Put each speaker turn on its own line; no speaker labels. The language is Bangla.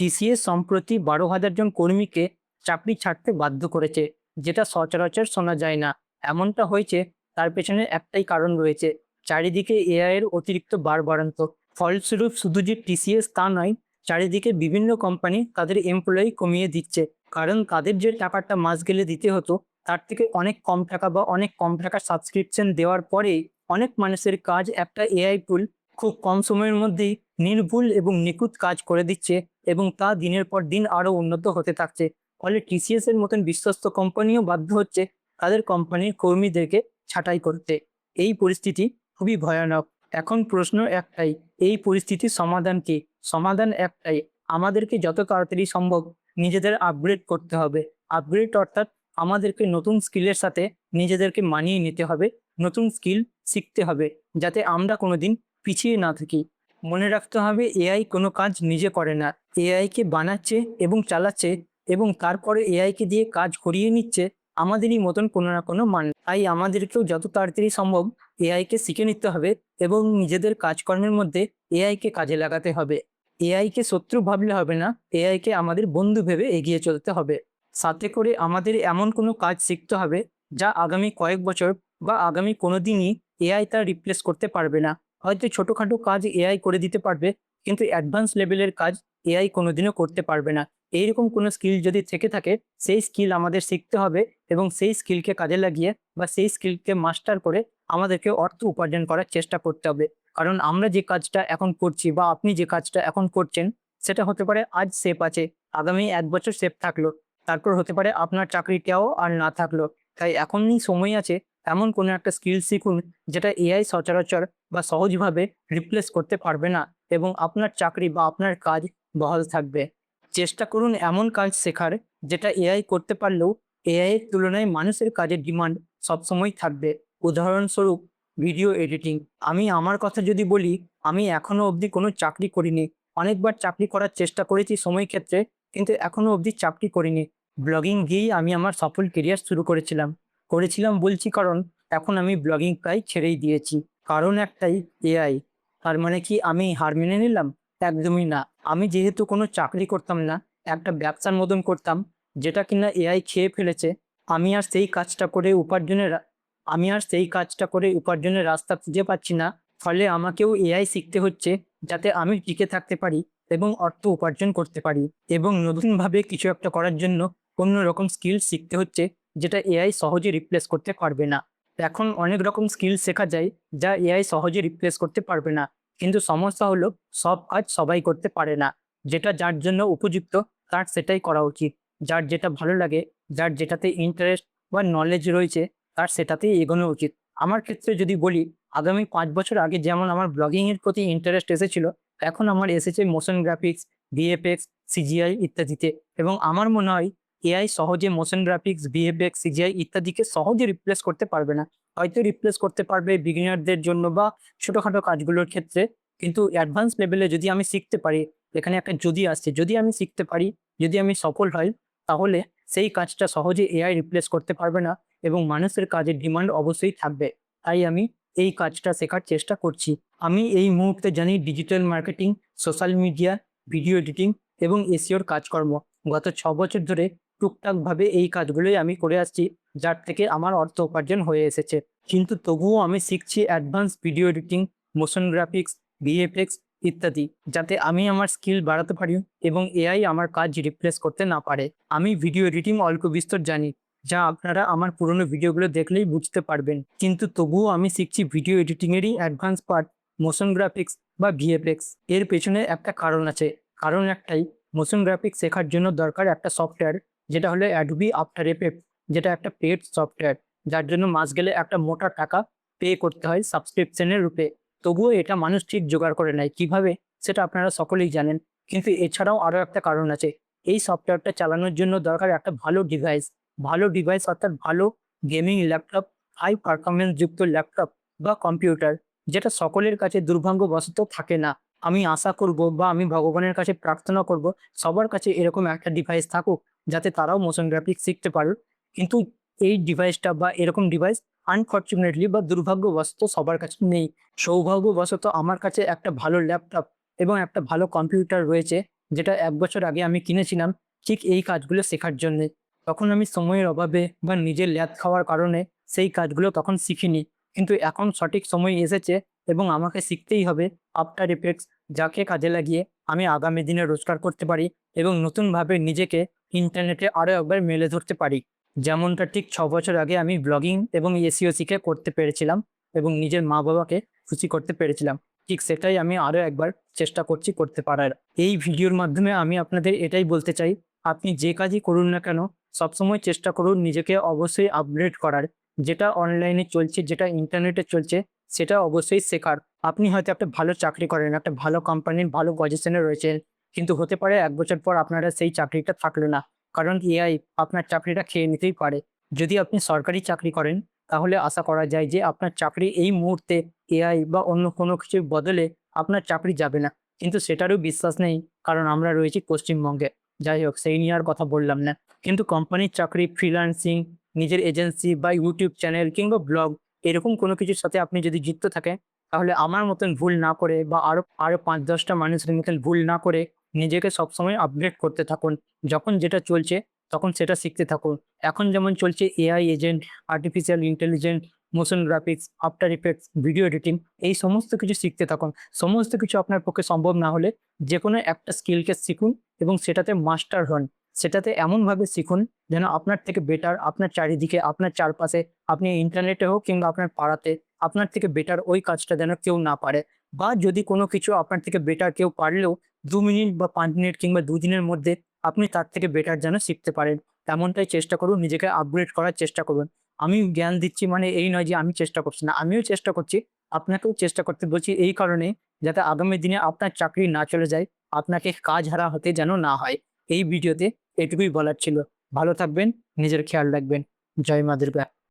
টিসিএস সম্প্রতি বারো হাজার জন কর্মীকে চাকরি ছাড়তে বাধ্য করেছে, যেটা সচরাচর শোনা যায় না। এমনটা হয়েছে, তার পেছনে একটাই কারণ রয়েছে। চারিদিকে এআই এর অতিরিক্ত বাড়বাড়ন্ত ফলস্বরূপ, শুধু যে টিসিএস তা নয়, চারিদিকে বিভিন্ন কোম্পানি তাদের এমপ্লয়ি কমিয়ে দিচ্ছে। কারণ তাদের যে টাকাটা মাস গেলে দিতে হতো, তার থেকে অনেক কম টাকা বা অনেক কম টাকা সাবস্ক্রিপশন দেওয়ার পরেই অনেক মানুষের কাজ একটা এআই টুল খুব কম সময়ের মধ্যেই নির্ভুল এবং নিখুঁত কাজ করে দিচ্ছে এবং তা দিনের পর দিন আরও উন্নত হতে থাকছে। ফলে টিসিএস এর মতন বিশ্বস্ত কোম্পানিও বাধ্য হচ্ছে তাদের কোম্পানির কর্মীদেরকে ছাঁটাই করতে। এই পরিস্থিতি খুবই ভয়ানক। এখন প্রশ্ন একটাই, এই পরিস্থিতির সমাধান কি? সমাধান একটাই, আমাদেরকে যত তাড়াতাড়ি সম্ভব নিজেদের আপগ্রেড করতে হবে। আপগ্রেড অর্থাৎ আমাদেরকে নতুন স্কিলের সাথে নিজেদেরকে মানিয়ে নিতে হবে, নতুন স্কিল শিখতে হবে, যাতে আমরা কোনোদিন পিছিয়ে না থাকি। মনে রাখতে হবে এআই কোনো কাজ নিজে করে না। এআইকে বানাচ্ছে এবং চালাচ্ছে এবং তারপরে এআইকে দিয়ে কাজ করিয়ে নিচ্ছে, আমাদেরই মতন কোনো না কোনো মান। তাই আমাদেরকেও যত তাড়াতাড়ি সম্ভব এআইকে শিখে নিতে হবে এবং নিজেদের কাজকর্মের মধ্যে এআইকে কাজে লাগাতে হবে। এআইকে শত্রু ভাবলে হবে না এআইকে আমাদের বন্ধু ভেবে এগিয়ে চলতে হবে। সাথে করে আমাদের এমন কোনো কাজ শিখতে হবে, যা আগামী কয়েক বছর বা আগামী কোনো দিনই এআই তা রিপ্লেস করতে পারবে না। হয়তো ছোটোখাটো কাজ এআই করে দিতে পারবে, কিন্তু অ্যাডভান্স লেভেলের কাজ এআই কোনোদিনও করতে পারবে না। এইরকম কোনো স্কিল যদি থেকে থাকে, সেই স্কিল আমাদের শিখতে হবে এবং সেই স্কিলকে কাজে লাগিয়ে বা সেই স্কিলকে মাস্টার করে আমাদেরকে অর্থ উপার্জন করার চেষ্টা করতে হবে। কারণ আমরা যে কাজটা এখন করছি বা আপনি যে কাজটা এখন করছেন, সেটা হতে পারে আজ সেফ আছে, আগামী এক বছর সেফ থাকল, তারপর হতে পারে আপনার চাকরিটাও আর না থাকল। তাই এখনই সময় আছে এমন কোনো একটা স্কিল শিখুন, যেটা এআই সচরাচর বা সহজভাবে রিপ্লেস করতে পারবে না এবং আপনার চাকরি বা আপনার কাজ বহাল থাকবে। চেষ্টা করুন এমন কাজ শেখার, যেটা এআই করতে পারলেও এআই এর তুলনায় মানুষের কাজের ডিমান্ড সবসময় থাকবে। উদাহরণস্বরূপ ভিডিও এডিটিং আমি আমার কথা যদি বলি, আমি এখনও অবধি কোনো চাকরি করিনি। অনেকবার চাকরি করার চেষ্টা করেছি সময় ক্ষেত্রে, কিন্তু এখনও অবধি চাকরি করিনি। ব্লগিং দিয়েই আমি আমার সফল কেরিয়ার শুরু করেছিলাম। করেছিলাম বলছি, কারণ এখন আমি ব্লগিং প্রায় ছেড়েই দিয়েছি। কারণ একটাই এআই তার মানে কি, আমি হার মেনে নিলাম? একদমই না। আমি যেহেতু কোনো চাকরি করতাম না, একটা ব্যবসার মতন করতাম, যেটা কিনা এআই খেয়ে ফেলেছে, আমি আর সেই কাজটা করে উপার্জনের, আমি আর সেই কাজটা করে উপার্জনের রাস্তা খুঁজে পাচ্ছি না। ফলে আমাকেও এআই শিখতে হচ্ছে, যাতে আমি টিকে থাকতে পারি এবং অর্থ উপার্জন করতে পারি এবং নতুনভাবে কিছু একটা করার জন্য অন্য রকম স্কিল শিখতে হচ্ছে। যেটা এআই সহজে রিপ্লেস করতে পারবে না। এখন অনেক রকম স্কিল শেখা যায়, যা এআই সহজে রিপ্লেস করতে পারবে না। কিন্তু সমস্যা হলো, সব কাজ সবাই করতে পারে না। যেটা যার জন্য উপযুক্ত, তার সেটাই করা উচিত। যার যেটা ভালো লাগে, যার যেটাতে ইন্টারেস্ট বা নলেজ রয়েছে, তার সেটাতেই এগোনো উচিত। আমার ক্ষেত্রে যদি বলি, আগামী পাঁচ বছর আগে যেমন আমার ব্লগিংয়ের প্রতি ইন্টারেস্ট এসেছিল, এখন আমার এসেছে মোশন গ্রাফিক্স ভিএফএক্স সিজিআই ইত্যাদিতে। এবং আমার মনে হয় এআই সহজে মোশন গ্রাফিক্স ভিএফএক্স সিজিআই ইত্যাদিকে সহজে রিপ্লেস করতে পারবে না। হয়তো রিপ্লেস করতে পারবে বিগিনারদের জন্য বা ছোটোখাটো কাজগুলোর ক্ষেত্রে, কিন্তু অ্যাডভান্স লেভেলে যদি আমি শিখতে পারি, এখানে একটা যদি আসছে, যদি আমি শিখতে পারি, যদি আমি সফল হই, তাহলে সেই কাজটা সহজে এআই রিপ্লেস করতে পারবে না এবং মানুষের কাজের ডিমান্ড অবশ্যই থাকবে। তাই আমি এই কাজটা শেখার চেষ্টা করছি। আমি এই মুহূর্তে জানি digital marketing social media video editing এবং এসিওর কাজকর্ম। গত ছ বছর ধরে টুকটাকভাবে এই কাজগুলোই আমি করে আসছি, যার থেকে আমার অর্থ উপার্জন হয়ে এসেছে। কিন্তু তবুও আমি শিখছি advance video editing motion graphics VFX ইত্যাদি, যাতে আমি আমার স্কিল বাড়াতে পারি এবং এআই আমার কাজ রিপ্লেস করতে না পারে। আমি ভিডিও এডিটিং অল্প বিস্তর জানি, যা আপনারা আমার পুরনো ভিডিওগুলো দেখলেই বুঝতে পারবেন। কিন্তু তবুও আমি শিখছি ভিডিও এডিটিংয়েরই অ্যাডভান্স পার্ট মোশন গ্রাফিক্স বা ভিএফএক্স এর পেছনে একটা কারণ আছে। কারণ একটাই মোশন গ্রাফিক্স শেখার জন্য দরকার একটা সফটওয়্যার যেটা হলো অ্যাডবি আফটার এফেক্ট যেটা একটা পেড সফটওয়্যার যার জন্য মাস গেলে একটা মোটা টাকা পে করতে হয় সাবস্ক্রিপশনের রূপে। তবুও এটা মানুষ ঠিক জোগাড় করে নেয়। কীভাবে? সেটা আপনারা সকলেই জানেন। কিন্তু এছাড়াও আরও একটা কারণ আছে। এই সফটওয়্যারটা চালানোর জন্য দরকার একটা ভালো ডিভাইস ভালো ডিভাইস অর্থাৎ ভালো গেমিং ল্যাপটপ হাই পারফরমেন্স যুক্ত ল্যাপটপ বা কম্পিউটার যেটা সকলের কাছে দুর্ভাগ্যবশত থাকে না। আমি আশা করব বা আমি ভগবানের কাছে প্রার্থনা করব সবার কাছে এরকম একটা ডিভাইস থাকুক যাতে তারাও মোশন গ্রাফিক্স শিখতে পারুক। কিন্তু এই ডিভাইসটা বা এরকম ডিভাইস আনফর্চুনেটলি বা দুর্ভাগ্যবশত সবার কাছে নেই। সৌভাগ্যবশত আমার কাছে একটা ভালো ল্যাপটপ এবং একটা ভালো কম্পিউটার রয়েছে যেটা এক বছর আগে আমি কিনেছিলাম ঠিক এই কাজগুলো শেখার জন্যে। তখন আমি সময়ের অভাবে বা নিজের ল্যাদ খাওয়ার কারণে সেই কাজগুলো তখন শিখিনি। কিন্তু এখন সঠিক সময় এসেছে এবং আমাকে শিখতেই হবে আফটার ইফেক্টস যাকে কাজে লাগিয়ে আমি আগামী দিনে রোজগার করতে পারি এবং নতুনভাবে নিজেকে ইন্টারনেটে আরও একবার মেলে ধরতে পারি। যেমনটা ঠিক ছ বছর আগে আমি ব্লগিং এবং এসিও শিখে করতে পেরেছিলাম এবং নিজের মা বাবাকে খুশি করতে পেরেছিলাম। ঠিক সেটাই আমি আরও একবার চেষ্টা করছি করতে পারার। এই ভিডিওর মাধ্যমে আমি আপনাদের এটাই বলতে চাই, আপনি যে কাজই করুন না কেন, সবসময় চেষ্টা করুন নিজেকে অবশ্যই আপগ্রেড করার। যেটা অনলাইনে চলছে, যেটা ইন্টারনেটে চলছে, সেটা অবশ্যই শেখার। আপনি হয়তো একটা ভালো চাকরি করেন, একটা ভালো কোম্পানির ভালো পজিশনে রয়েছেন, কিন্তু হতে পারে এক বছর পর আপনারা সেই চাকরিটা থাকল না, কারণ এআই আপনার চাকরিটা খেয়ে নিতেই পারে। যদি আপনি সরকারি চাকরি করেন, তাহলে আশা করা যায় যে আপনার চাকরি এই মুহূর্তে এআই বা অন্য কোনো কিছুর বদলে আপনার চাকরি যাবে না। কিন্তু সেটারও বিশ্বাস নেই, কারণ আমরা রয়েছি পশ্চিমবঙ্গে। যাই হোক, সেই নিয়ে আর কথা বললাম না। কিন্তু কোম্পানির চাকরি ফ্রিল্যান্সিং নিজের এজেন্সি বা ইউটিউব চ্যানেল কিংবা ব্লগ এরকম কোনো কিছুর সাথে আপনি যদি যুক্ত থাকেন, তাহলে আমার মতন ভুল না করে বা আরও আরও পাঁচ দশটা মানুষের মতন ভুল না করে নিজেকে সবসময় আপগ্রেড করতে থাকুন। যখন যেটা চলছে, তখন সেটা শিখতে থাকুন। এখন যেমন চলছে AI agent artificial intelligent motion graphics after effects video editing এই সমস্ত কিছু শিখতে থাকুন। সমস্ত কিছু আপনার পক্ষে সম্ভব না হলে যে কোনো একটা স্কিলকে শিখুন এবং সেটাতে মাস্টার হন। সেটাতে এমনভাবে শিখুন যেন আপনার থেকে বেটার আপনার চারিদিকে, আপনার চারপাশে, আপনি ইন্টারনেটে হোক কিংবা আপনার পাড়াতে, আপনার থেকে বেটার ওই কাজটা যেন কেউ না পারে। বা যদি কোনো কিছু আপনার থেকে বেটার কেউ পারলেও দু মিনিট বা পাঁচ মিনিট কিংবা দুদিনের মধ্যে আপনি তার থেকে বেটার যেন শিখতে পারেন। তেমনটাই চেষ্টা করুন, নিজেকে আপগ্রেড করার চেষ্টা করুন। আমি জ্ঞান দিচ্ছি মানে এই নয় যে আমি চেষ্টা করছি না, আমিও চেষ্টা করছি, আপনাকেও চেষ্টা করতে বলছি এই কারণে যাতে আগামী দিনে আপনার চাকরি না চলে যায়, আপনাকে কাজ হারা হতে যেন না হয়। এই ভিডিওতে এটুকুই বলার ছিল। ভালো থাকবেন নিজের খেয়াল রাখবেন। জয় মা দুর্গা।